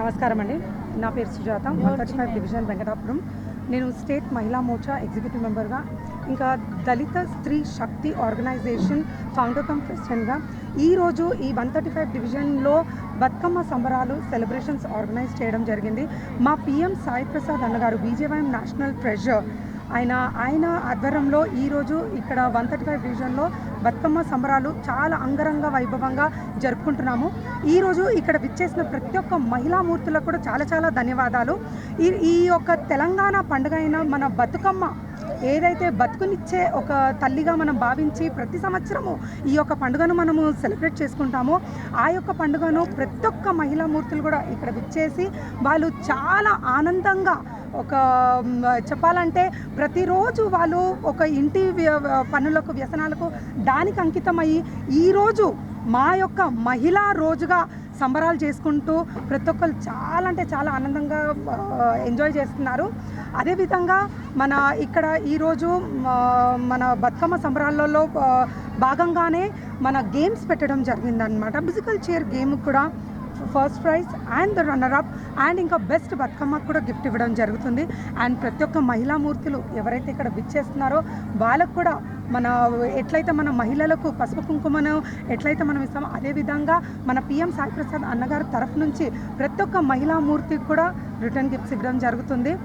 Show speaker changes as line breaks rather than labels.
నమస్కారం అండి. నా పేరు Sujatha one thirty five division Venkatapuram. నేను స్టేట్ మహిళా మోర్చా ఎగ్జిక్యూటివ్ మెంబర్గా ఇంకా దళిత స్త్రీ శక్తి ఆర్గనైజేషన్ ఫౌండర్ కమ్ ప్రెసిడెంట్గా. ఈరోజు ఈ వన్ థర్టీ ఫైవ్ డివిజన్లో బతుకమ్మ సంబరాలు సెలబ్రేషన్స్ ఆర్గనైజ్ చేయడం జరిగింది. మా పిఎం సాయి ప్రసాద్ అన్నగారు బీజేవైఎం నేషనల్ ట్రెజర్ ఆయన ఆయన ఆధ్వర్యంలో ఈరోజు ఇక్కడ వన్ థర్టీ ఫైవ్ డివిజన్లో బతుకమ్మ సంబరాలు చాలా అంగరంగ వైభవంగా జరుపుకుంటున్నాము. ఈరోజు ఇక్కడ విచ్చేసిన ప్రతి ఒక్క మహిళా మూర్తులకు కూడా చాలా చాలా ధన్యవాదాలు. ఈ ఈ యొక్క తెలంగాణ పండుగ అయిన మన బతుకమ్మ ఏదైతే బతుకునిచ్చే ఒక తల్లిగా మనం భావించి ప్రతి సంవత్సరము ఈ యొక్క పండుగను మనము సెలబ్రేట్ చేసుకుంటాము. ఆ యొక్క పండుగను ప్రతి ఒక్క మహిళా మూర్తులు కూడా ఇక్కడ విచ్చేసి వాళ్ళు చాలా ఆనందంగా ఒక చెప్పాలంటే ప్రతిరోజు వాళ్ళు ఒక ఇంటి వ్య- పనులకు వ్యసనాలకు దానికి అంకితమయ్యి ఈరోజు మా యొక్క మహిళా రోజుగా సంబరాలు చేసుకుంటూ ప్రతి ఒక్కరు చాలా అంటే చాలా ఆనందంగా ఎంజాయ్ చేస్తున్నారు. అదేవిధంగా మన ఇక్కడ ఈరోజు మన బతుకమ్మ సంబరాలలో భాగంగానే మన గేమ్స్ పెట్టడం జరిగిందనమాట ఫిజికల్ చైర్ గేమ్ కూడా first prize and the runner up and ఇంకా బెస్ట్ బతుకమ్మకు కూడా గిఫ్ట్ ఇవ్వడం జరుగుతుంది. అండ్ ప్రతి ఒక్క మహిళా మూర్తులు ఎవరైతే ఇక్కడ విచ్చేస్తున్నారో వాళ్ళకు కూడా మన ఎట్లయితే మన మహిళలకు పసుపు కుంకుమను ఎట్లయితే మనం ఇస్తామో అదేవిధంగా మన పిఎం సాయి ప్రసాద్ అన్నగారి తరఫు నుంచి ప్రతి ఒక్క మహిళా మూర్తికి కూడా రిటర్న్ గిఫ్ట్స్ ఇవ్వడం జరుగుతుంది.